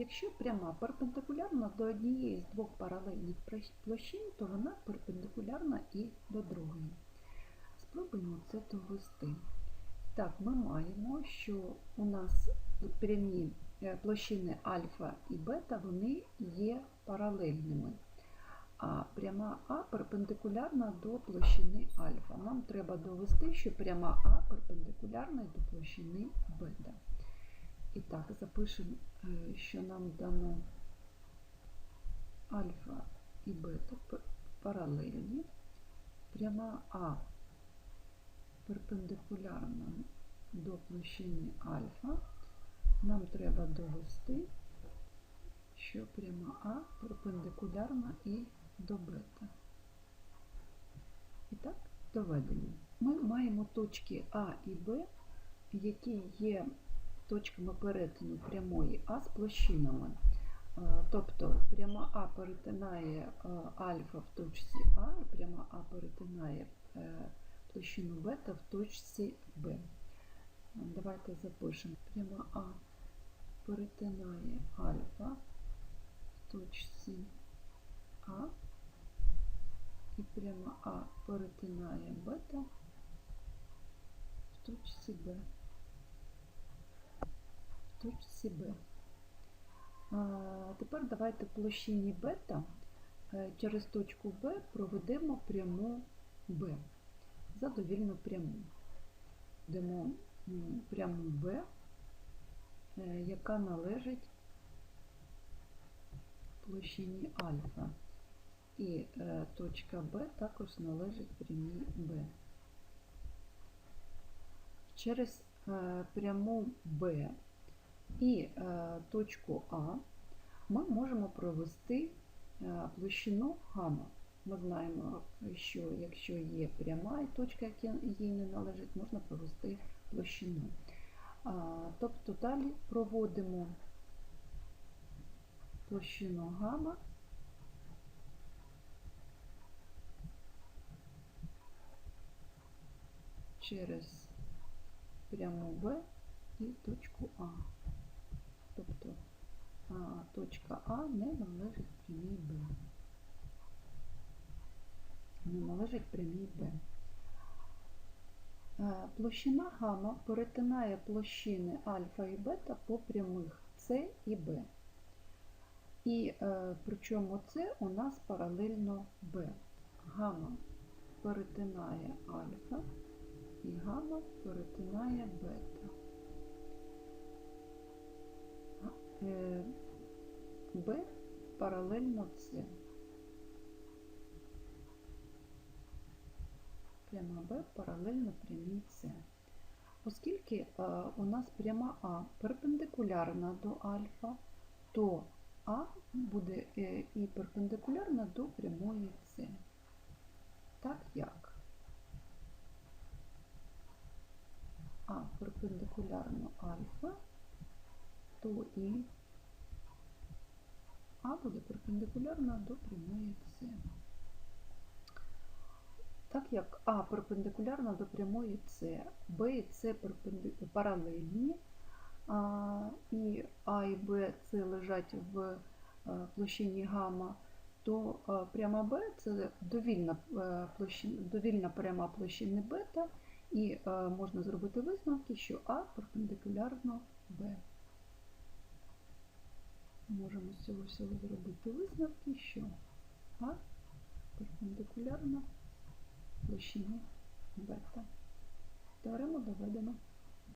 Якщо пряма перпендикулярна до однієї з двох паралельних площин, то вона перпендикулярна і до другої. Спробуємо це довести. Так, ми маємо, що у нас прямі е, площини альфа і бета вони є паралельними. А пряма А перпендикулярна до площини альфа. Нам треба довести, що пряма А перпендикулярна до площини бета. І так, запишемо, е, що нам дано альфа і бета паралельні. Пряма А перпендикулярна до площини альфа. Нам треба довести, що пряма А перпендикулярна і до бета. І так, доведення. Ми маємо точки А і Б, які є точками перетину прямої А з площинами. Е, Тобто пряма А перетинає е, альфа в точці А, і пряма А перетинає е, площину бета в точці Б. Давайте запишемо. Пряма А перетинає альфа в точці А, і пряма А перетинає бета в точці Б. Б. А, тепер давайте площині бета е, через точку Б проведемо пряму Б. Задовільну пряму. Дамо пряму Б, е, яка належить площині альфа. І е, точка Б також належить прямій Б. Через пряму Б і е, точку А ми можемо провести е, площину гамма. Ми знаємо, що якщо є пряма і точка, яка їй не належить, можна провести площину. Тобто далі проводимо площину гамма через пряму Б і точку А. Точка А не належить прямій Б. Не належить прямій Б. Е, Площина гамма перетинає площини альфа і бета по прямих С і Б. І е, причому С у нас паралельно Б. Гамма перетинає альфа і гамма перетинає бета. Б паралельно С. Пряма Б паралельно прямій С. Оскільки е, у нас пряма А перпендикулярна до альфа, то А буде е, і перпендикулярна до прямої С. Так як А перпендикулярно альфа, то і А буде перпендикулярна до прямої С. Так як А перпендикулярна до прямої С, Б і С паралельні, і А і Б це лежать в е, площині гамма, то е, пряма Б це довільна, е, площина, довільна пряма площини бета, і можна зробити висновки, що А перпендикулярно Б. Можемо з цього всього зробити висновки, що А перпендикулярно площині бета. Теорему доведено.